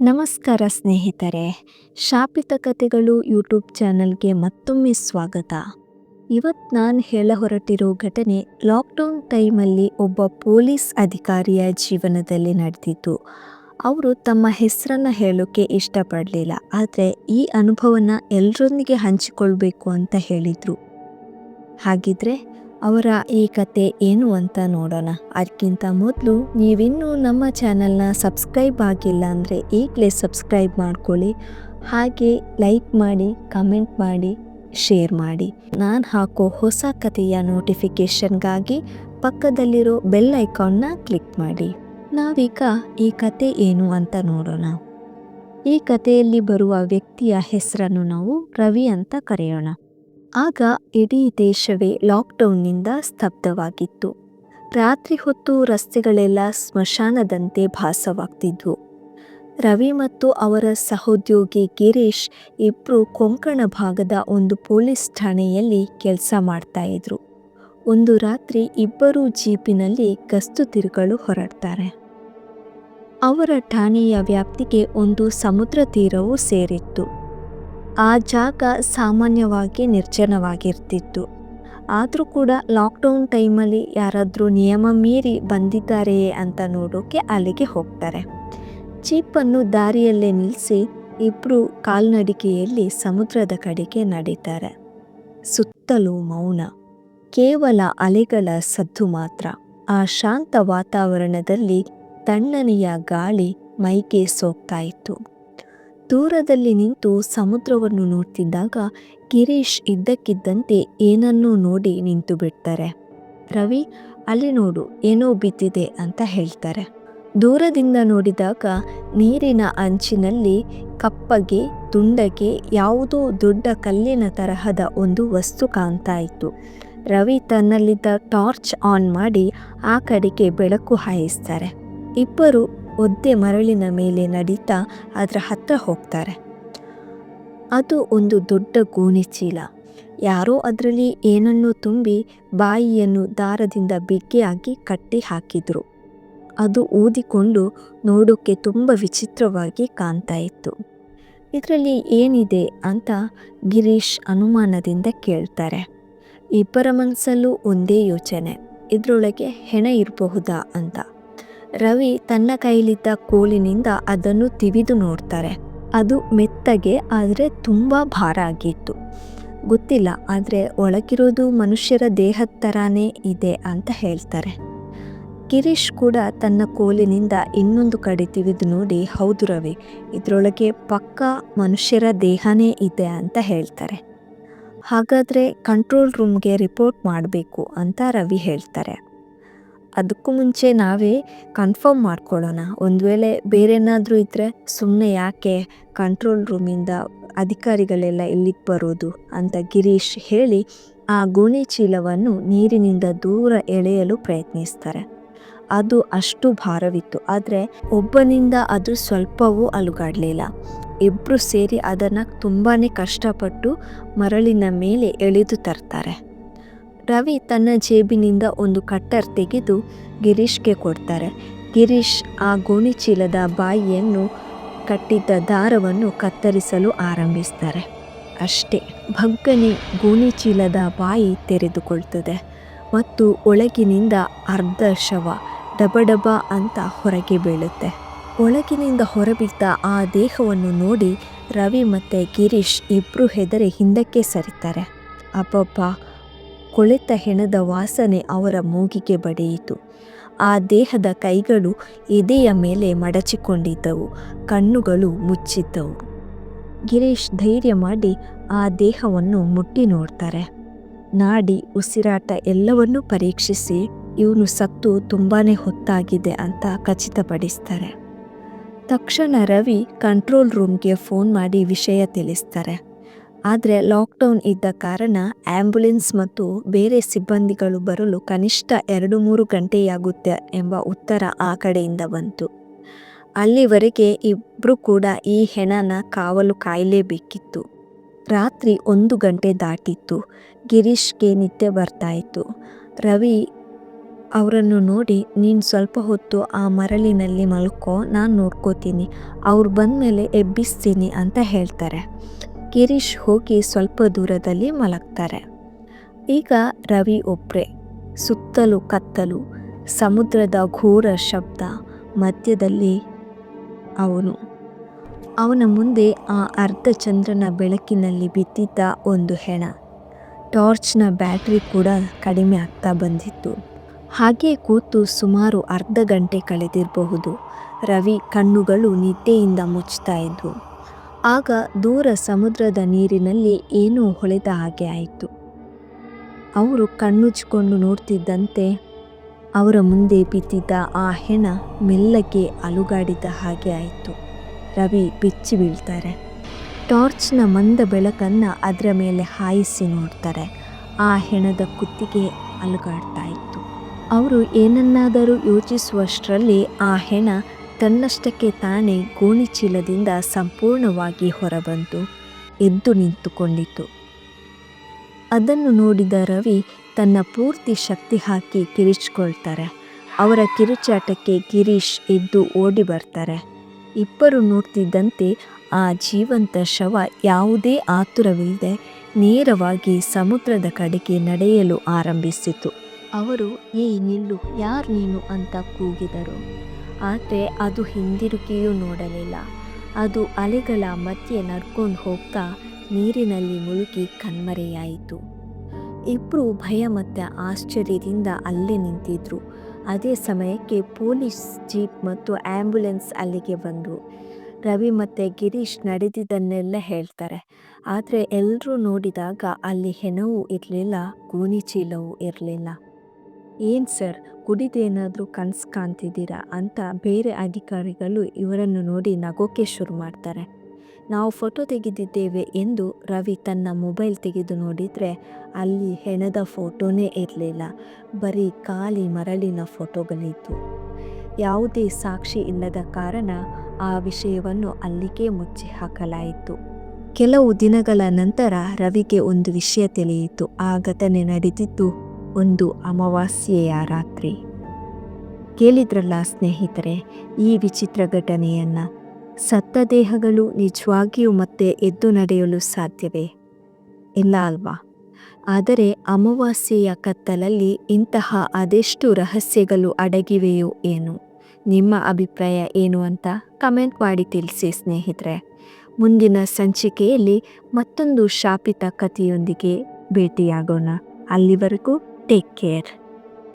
ನಮಸ್ಕಾರ ಸ್ನೇಹಿತರೆ, ಶಾಪಿತ ಕಥೆಗಳು ಯೂಟ್ಯೂಬ್ ಚಾನಲ್ಗೆ ಮತ್ತೊಮ್ಮೆ ಸ್ವಾಗತ. ಇವತ್ತು ನಾನು ಹೇಳ ಹೊರಟಿರೋ ಘಟನೆ ಲಾಕ್ಡೌನ್ ಟೈಮಲ್ಲಿ ಒಬ್ಬ ಪೊಲೀಸ್ ಅಧಿಕಾರಿಯ ಜೀವನದಲ್ಲಿ ನಡೆದಿತ್ತು. ಅವರು ತಮ್ಮ ಹೆಸರನ್ನು ಹೇಳೋಕ್ಕೆ ಇಷ್ಟಪಡಲಿಲ್ಲ, ಆದರೆ ಈ ಅನುಭವನ ಎಲ್ಲರೊಂದಿಗೆ ಹಂಚಿಕೊಳ್ಬೇಕು ಅಂತ ಹೇಳಿದರು. ಹಾಗಿದ್ರೆ ಅವರ ಈ ಕತೆ ಏನು ಅಂತ ನೋಡೋಣ. ಅದಕ್ಕಿಂತ ಮೊದಲು ನೀವಿನ್ನೂ ನಮ್ಮ ಚಾನಲ್ನ ಸಬ್ಸ್ಕ್ರೈಬ್ ಆಗಿಲ್ಲ ಅಂದರೆ ಈಗಲೇ ಸಬ್ಸ್ಕ್ರೈಬ್ ಮಾಡ್ಕೊಳ್ಳಿ. ಹಾಗೆ ಲೈಕ್ ಮಾಡಿ, ಕಮೆಂಟ್ ಮಾಡಿ, ಶೇರ್ ಮಾಡಿ. ನಾನು ಹಾಕೋ ಹೊಸ ಕಥೆಯ ನೋಟಿಫಿಕೇಷನ್ಗಾಗಿ ಪಕ್ಕದಲ್ಲಿರೋ ಬೆಲ್ ಐಕಾನ್ನ ಕ್ಲಿಕ್ ಮಾಡಿ. ನಾವೀಗ ಈ ಕತೆ ಏನು ಅಂತ ನೋಡೋಣ. ಈ ಕಥೆಯಲ್ಲಿ ಬರುವ ವ್ಯಕ್ತಿಯ ಹೆಸರನ್ನು ನಾವು ರವಿ ಅಂತ ಕರೆಯೋಣ. ಆಗ ಇಡೀ ದೇಶವೇ ಲಾಕ್ಡೌನ್ನಿಂದ ಸ್ತಬ್ಧವಾಗಿತ್ತು. ರಾತ್ರಿ ಹೊತ್ತು ರಸ್ತೆಗಳೆಲ್ಲ ಸ್ಮಶಾನದಂತೆ ಭಾಸವಾಗ್ತಿದ್ವು. ರವಿ ಮತ್ತು ಅವರ ಸಹೋದ್ಯೋಗಿ ಗಿರೀಶ್ ಇಬ್ಬರು ಕೊಂಕಣ ಭಾಗದ ಒಂದು ಪೊಲೀಸ್ ಠಾಣೆಯಲ್ಲಿ ಕೆಲಸ ಮಾಡ್ತಾ ಇದ್ರು. ಒಂದು ರಾತ್ರಿ ಇಬ್ಬರೂ ಜೀಪಿನಲ್ಲಿ ಗಸ್ತು ತಿರುಗಲು ಹೊರಡ್ತಾರೆ. ಅವರ ಠಾಣೆಯ ವ್ಯಾಪ್ತಿಗೆ ಒಂದು ಸಮುದ್ರ ತೀರವೂ ಸೇರಿತ್ತು. ಆ ಜಾಗ ಸಾಮಾನ್ಯವಾಗಿ ನಿರ್ಜನವಾಗಿರ್ತಿತ್ತು. ಆದರೂ ಕೂಡ ಲಾಕ್ಡೌನ್ ಟೈಮಲ್ಲಿ ಯಾರಾದರೂ ನಿಯಮ ಮೀರಿ ಬಂದಿದ್ದಾರೆಯೇ ಅಂತ ನೋಡೋಕೆ ಅಲ್ಲಿಗೆ ಹೋಗ್ತಾರೆ. ಚೀಪನ್ನು ದಾರಿಯಲ್ಲೇ ನಿಲ್ಲಿಸಿ ಇಬ್ಬರು ಕಾಲ್ನಡಿಗೆಯಲ್ಲಿ ಸಮುದ್ರದ ಕಡೆಗೆ ನಡೀತಾರೆ. ಸುತ್ತಲೂ ಮೌನ. ಕೇವಲ ಅಲೆಗಳ ಸದ್ದು ಮಾತ್ರ. ಆ ಶಾಂತ ವಾತಾವರಣದಲ್ಲಿ ತಣ್ಣನೆಯ ಗಾಳಿ ಮೈಗೆ ಸೋಗ್ತಾ ಇತ್ತು. ದೂರದಲ್ಲಿ ನಿಂತು ಸಮುದ್ರವನ್ನು ನೋಡ್ತಿದ್ದಾಗ ಗಿರೀಶ್ ಇದ್ದಕ್ಕಿದ್ದಂತೆ ಏನನ್ನೂ ನೋಡಿ ನಿಂತು ಬಿಡ್ತಾರೆ. ರವಿ, ಅಲ್ಲಿ ನೋಡು, ಏನೋ ಬಿದ್ದಿದೆ ಅಂತ ಹೇಳ್ತಾರೆ. ದೂರದಿಂದ ನೋಡಿದಾಗ ನೀರಿನ ಅಂಚಿನಲ್ಲಿ ಕಪ್ಪಗೆ, ತುಂಡಗೆ ಯಾವುದೋ ದೊಡ್ಡ ಕಲ್ಲಿನ ತರಹದ ಒಂದು ವಸ್ತು ಕಾಣ್ತಾ ಇತ್ತು. ರವಿ ತನ್ನಲ್ಲಿದ್ದ ಟಾರ್ಚ್ ಆನ್ ಮಾಡಿ ಆ ಕಡೆಗೆ ಬೆಳಕು ಹಾಯಿಸ್ತಾರೆ. ಇಬ್ಬರು ಒದ್ದೆ ಮರಳಿನ ಮೇಲೆ ನಡೀತಾ ಅದರ ಹತ್ತಿರ ಹೋಗ್ತಾರೆ. ಅದು ಒಂದು ದೊಡ್ಡ ಗೋಣಿ ಚೀಲ. ಯಾರೋ ಅದರಲ್ಲಿ ಏನನ್ನೋ ತುಂಬಿ ಬಾಯಿಯನ್ನು ದಾರದಿಂದ ಬಿಗಿಯಾಗಿ ಕಟ್ಟಿ ಹಾಕಿದರು. ಅದು ಊದಿಕೊಂಡು ನೋಡೋಕ್ಕೆ ತುಂಬ ವಿಚಿತ್ರವಾಗಿ ಕಾಣ್ತಾ ಇತ್ತು. ಇದರಲ್ಲಿ ಏನಿದೆ ಅಂತ ಗಿರೀಶ್ ಅನುಮಾನದಿಂದ ಕೇಳ್ತಾರೆ. ಇಬ್ಬರ ಮನಸ್ಸಲ್ಲೂ ಒಂದೇ ಯೋಚನೆ. ಇದರೊಳಗೆ ಹೆಣ ಇರಬಹುದಾ ಅಂತ. ರವಿ ತನ್ನ ಕೈಲಿದ್ದ ಕೋಲಿನಿಂದ ಅದನ್ನು ತಿವಿದು ನೋಡ್ತಾರೆ. ಅದು ಮೆತ್ತಗೆ, ಆದರೆ ತುಂಬ ಭಾರ ಆಗಿತ್ತು. ಗೊತ್ತಿಲ್ಲ, ಆದರೆ ಒಳಗಿರೋದು ಮನುಷ್ಯರ ದೇಹದ ಥರಾನೇ ಇದೆ ಅಂತ ಹೇಳ್ತಾರೆ. ಗಿರೀಶ್ ಕೂಡ ತನ್ನ ಕೋಲಿನಿಂದ ಇನ್ನೊಂದು ಕಡೆ ತಿವಿದು ನೋಡಿ, ಹೌದು ರವಿ, ಇದರೊಳಗೆ ಪಕ್ಕ ಮನುಷ್ಯರ ದೇಹನೇ ಇದೆ ಅಂತ ಹೇಳ್ತಾರೆ. ಹಾಗಾದರೆ ಕಂಟ್ರೋಲ್ ರೂಮ್ಗೆ ರಿಪೋರ್ಟ್ ಮಾಡಬೇಕು, ಅಂತ ರವಿ ಹೇಳ್ತಾರೆ. ಅದಕ್ಕೂ ಮುಂಚೆ ನಾವೇ ಕನ್ಫರ್ಮ್ ಮಾಡ್ಕೊಳ್ಳೋಣ. ಒಂದು ವೇಳೆ ಬೇರೇನಾದರೂ ಇದ್ದರೆ ಸುಮ್ಮನೆ ಯಾಕೆ ಕಂಟ್ರೋಲ್ ರೂಮಿಂದ ಅಧಿಕಾರಿಗಳೆಲ್ಲ ಇಲ್ಲಿಗೆ ಬರೋದು ಅಂತ ಗಿರೀಶ್ ಹೇಳಿ ಆ ಗೋಣಿ ಚೀಲವನ್ನು ನೀರಿನಿಂದ ದೂರ ಎಳೆಯಲು ಪ್ರಯತ್ನಿಸ್ತಾರೆ. ಅದು ಅಷ್ಟು ಭಾರವಿತ್ತು. ಆದರೆ ಒಬ್ಬನಿಂದ ಅದು ಸ್ವಲ್ಪವೂ ಅಲುಗಾಡಲಿಲ್ಲ. ಇಬ್ಬರು ಸೇರಿ ಅದನ್ನು ತುಂಬಾ ಕಷ್ಟಪಟ್ಟು ಮರಳಿನ ಮೇಲೆ ಎಳೆದು ತರ್ತಾರೆ. ರವಿ ತನ್ನ ಜೇಬಿನಿಂದ ಒಂದು ಕಟ್ಟರ್ ತೆಗೆದು ಗಿರೀಶ್ಗೆ ಕೊಡ್ತಾರೆ. ಗಿರೀಶ್ ಆ ಗೋಣಿ ಚೀಲದ ಬಾಯಿಯನ್ನು ಕಟ್ಟಿದ್ದ ದಾರವನ್ನು ಕತ್ತರಿಸಲು ಆರಂಭಿಸ್ತಾರೆ. ಅಷ್ಟೇ, ಭಗ್ಗನೆ ಗೋಣಿ ಚೀಲದ ಬಾಯಿ ತೆರೆದುಕೊಳ್ತದೆ ಮತ್ತು ಒಳಗಿನಿಂದ ಅರ್ಧ ಶವ ಡಬಡಬ ಅಂತ ಹೊರಗೆ ಬೀಳುತ್ತೆ. ಒಳಗಿನಿಂದ ಹೊರಬಿದ್ದ ಆ ದೇಹವನ್ನು ನೋಡಿ ರವಿ ಮತ್ತು ಗಿರೀಶ್ ಇಬ್ಬರು ಹೆದರಿ ಹಿಂದಕ್ಕೆ ಸರಿತಾರೆ. ಅಬ್ಬಬ್ಬ ಕೊಳೆತ ಹೆಣದ ವಾಸನೆ ಅವರ ಮೂಗಿಗೆ ಬಡಿಯಿತು. ಆ ದೇಹದ ಕೈಗಳು ಎದೆಯ ಮೇಲೆ ಮಡಚಿಕೊಂಡಿದ್ದವು, ಕಣ್ಣುಗಳು ಮುಚ್ಚಿದ್ದವು. ಗಿರೀಶ್ ಧೈರ್ಯ ಮಾಡಿ ಆ ದೇಹವನ್ನು ಮುಟ್ಟಿ ನೋಡ್ತಾರೆ. ನಾಡಿ, ಉಸಿರಾಟ ಎಲ್ಲವನ್ನೂ ಪರೀಕ್ಷಿಸಿ ಇವನು ಸತ್ತು ತುಂಬಾ ಹೊತ್ತಾಗಿದೆ ಅಂತ ಖಚಿತಪಡಿಸ್ತಾರೆ. ತಕ್ಷಣ ರವಿ ಕಂಟ್ರೋಲ್ ರೂಮ್ಗೆ ಫೋನ್ ಮಾಡಿ ವಿಷಯ ತಿಳಿಸ್ತಾರೆ. ಆದರೆ ಲಾಕ್ಡೌನ್ ಇದ್ದ ಕಾರಣ ಆ್ಯಂಬುಲೆನ್ಸ್ ಮತ್ತು ಬೇರೆ ಸಿಬ್ಬಂದಿಗಳು ಬರಲು ಕನಿಷ್ಠ ಎರಡು ಮೂರು ಗಂಟೆಯಾಗುತ್ತೆ ಎಂಬ ಉತ್ತರ ಆ ಕಡೆಯಿಂದ ಬಂತು. ಅಲ್ಲಿವರೆಗೆ ಇಬ್ಬರು ಕೂಡ ಈ ಹೆಣನ ಕಾವಲು ಕಾಯಲೇಬೇಕಿತ್ತು. ರಾತ್ರಿ ಒಂದು ಗಂಟೆ ದಾಟಿತ್ತು. ಗಿರೀಶ್ಗೆ ನಿದ್ದೆ ಬರ್ತಾಯಿತ್ತು. ರವಿ, ಅವರನ್ನು ನೋಡಿ ನೀನು ಸ್ವಲ್ಪ ಹೊತ್ತು ಆ ಮರಳಿನಲ್ಲಿ ಮಲ್ಕೋ, ನಾನು ನೋಡ್ಕೋತೀನಿ. ಅವ್ರು ಬಂದಮೇಲೆ ಎಬ್ಬಿಸ್ತೀನಿ ಅಂತ ಹೇಳ್ತಾರೆ. ಗಿರೀಶ್ ಹೋಗಿ ಸ್ವಲ್ಪ ದೂರದಲ್ಲಿ ಮಲಗ್ತಾರೆ. ಈಗ ರವಿ ಒಬ್ರೆ. ಸುತ್ತಲೂ ಕತ್ತಲು, ಸಮುದ್ರದ ಘೋರ ಶಬ್ದ, ಮಧ್ಯದಲ್ಲಿ ಅವನು. ಅವನ ಮುಂದೆ ಆ ಅರ್ಧ ಚಂದ್ರನ ಬೆಳಕಿನಲ್ಲಿ ಬಿದ್ದಿದ್ದ ಒಂದು ಹೆಣ. ಟಾರ್ಚ್ನ ಬ್ಯಾಟ್ರಿ ಕೂಡ ಕಡಿಮೆ ಆಗ್ತಾ ಬಂದಿತ್ತು. ಹಾಗೆ ಕೂತು ಸುಮಾರು ಅರ್ಧ ಗಂಟೆ ಕಳೆದಿರಬಹುದು. ರವಿ ಕಣ್ಣುಗಳು ನಿದ್ದೆಯಿಂದ ಮುಚ್ತಾ ಇದ್ವು. ಆಗ ದೂರ ಸಮುದ್ರದ ನೀರಿನಲ್ಲಿ ಏನೋ ಹೊಳೆದ ಹಾಗೆ ಆಯಿತು. ಅವರು ಕಣ್ಣುಚ್ಚಿಕೊಂಡು ನೋಡ್ತಿದ್ದಂತೆ ಅವರ ಮುಂದೆ ಬಿದ್ದಿದ್ದ ಆ ಹೆಣ ಮೆಲ್ಲಗೆ ಅಲುಗಾಡಿದ ಹಾಗೆ ಆಯಿತು. ರವಿ ಬಿಚ್ಚಿ ಬೀಳ್ತಾರೆ. ಟಾರ್ಚ್ನ ಮಂದ ಬೆಳಕನ್ನು ಅದರ ಮೇಲೆ ಹಾಯಿಸಿ ನೋಡ್ತಾರೆ. ಆ ಹೆಣದ ಕುತ್ತಿಗೆ ಅಲುಗಾಡ್ತಾ ಇತ್ತು. ಅವರು ಏನನ್ನಾದರೂ ಯೋಚಿಸುವಷ್ಟರಲ್ಲಿ ಆ ಹೆಣ ತನ್ನಷ್ಟಕ್ಕೆ ತಾನೇ ಗೋಣಿಚೀಲದಿಂದ ಸಂಪೂರ್ಣವಾಗಿ ಹೊರಬಂತು ಎದ್ದು ನಿಂತುಕೊಂಡಿತು. ಅದನ್ನು ನೋಡಿದ ರವಿ ತನ್ನ ಪೂರ್ತಿ ಶಕ್ತಿ ಹಾಕಿ ಕಿರಿಚ್ಕೊಳ್ತಾರೆ. ಅವರ ಕಿರುಚಾಟಕ್ಕೆ ಗಿರೀಶ್ ಎದ್ದು ಓಡಿ ಬರ್ತಾರೆ. ಇಬ್ಬರು ನೋಡ್ತಿದ್ದಂತೆ ಆ ಜೀವಂತ ಶವ ಯಾವುದೇ ಆತುರವಿಲ್ಲದೆ ನೇರವಾಗಿ ಸಮುದ್ರದ ಕಡೆಗೆ ನಡೆಯಲು ಆರಂಭಿಸಿತು. ಅವರು ಏ ನಿಲ್ಲು, ಯಾರು ನೀನು? ಅಂತ ಕೂಗಿದರು. ಆದರೆ ಅದು ಹಿಂದಿರುಗಿಯೂ ನೋಡಲಿಲ್ಲ. ಅದು ಅಲೆಗಳ ಮಧ್ಯೆ ನಡ್ಕೊಂಡು ಹೋಗ್ತಾ ನೀರಿನಲ್ಲಿ ಮುಳುಗಿ ಕಣ್ಮರೆಯಾಯಿತು. ಇಬ್ಬರು ಭಯ ಮತ್ತು ಆಶ್ಚರ್ಯದಿಂದ ಅಲ್ಲೇ ನಿಂತಿದ್ರು. ಅದೇ ಸಮಯಕ್ಕೆ ಪೊಲೀಸ್ ಜೀಪ್ ಮತ್ತು ಆ್ಯಂಬುಲೆನ್ಸ್ ಅಲ್ಲಿಗೆ ಬಂದರು. ರವಿ ಮತ್ತು ಗಿರೀಶ್ ನಡೆದಿದ್ದನ್ನೆಲ್ಲ ಹೇಳ್ತಾರೆ. ಆದರೆ ಎಲ್ಲರೂ ನೋಡಿದಾಗ ಅಲ್ಲಿ ಹೆಣವೂ ಇರಲಿಲ್ಲ, ಗೋಣಿಚೀಲವೂ ಇರಲಿಲ್ಲ. ಏನು ಸರ್? ಕುಡಿದೇನಾದರೂ ಕನಸು ಕಾಣ್ತಿದ್ದೀರಾ ಅಂತ ಬೇರೆ ಅಧಿಕಾರಿಗಳು ಇವರನ್ನು ನೋಡಿ ನಗೋಕೆ ಶುರು ಮಾಡ್ತಾರೆ. ನಾವು ಫೋಟೋ ತೆಗೆದಿದ್ದೇವೆ ಎಂದು ರವಿ ತನ್ನ ಮೊಬೈಲ್ ತೆಗೆದು ನೋಡಿದರೆ ಅಲ್ಲಿ ಹೆಣದ ಫೋಟೋನೇ ಇರಲಿಲ್ಲ. ಬರೀ ಖಾಲಿ ಮರಳಿನ ಫೋಟೋಗಳಿತ್ತು ಯಾವುದೇ ಸಾಕ್ಷಿ ಇಲ್ಲದ ಕಾರಣ ಆ ವಿಷಯವನ್ನು ಅಲ್ಲಿಗೆ ಮುಚ್ಚಿ ಹಾಕಲಾಯಿತು. ಕೆಲವು ದಿನಗಳ ನಂತರ ರವಿಗೆ ಒಂದು ವಿಷಯ ತಿಳಿಯಿತು. ಆ ಘಟನೆ ನಡೆದಿದ್ದು ಒಂದು ಅಮಾವಾಸ್ಯೆಯ ರಾತ್ರಿ. ಕೇಳಿದ್ರಲ್ಲ ಸ್ನೇಹಿತರೆ, ಈ ವಿಚಿತ್ರ ಘಟನೆಯನ್ನು. ಸತ್ತ ದೇಹಗಳು ನಿಜವಾಗಿಯೂ ಮತ್ತೆ ಎದ್ದು ನಡೆಯಲು ಸಾಧ್ಯವೇ? ಇಲ್ಲ ಅಲ್ವಾ? ಆದರೆ ಅಮಾವಾಸ್ಯೆಯ ಕತ್ತಲಲ್ಲಿ ಇಂತಹ ಅದೆಷ್ಟು ರಹಸ್ಯಗಳು ಅಡಗಿವೆಯೋ ಏನು? ನಿಮ್ಮ ಅಭಿಪ್ರಾಯ ಏನು ಅಂತ ಕಮೆಂಟ್ ಮಾಡಿ ತಿಳಿಸಿ ಸ್ನೇಹಿತರೆ. ಮುಂದಿನ ಸಂಚಿಕೆಯಲ್ಲಿ ಮತ್ತೊಂದು ಶಾಪಿತ ಕಥೆಯೊಂದಿಗೆ ಭೇಟಿಯಾಗೋಣ. ಅಲ್ಲಿವರೆಗೂ take care.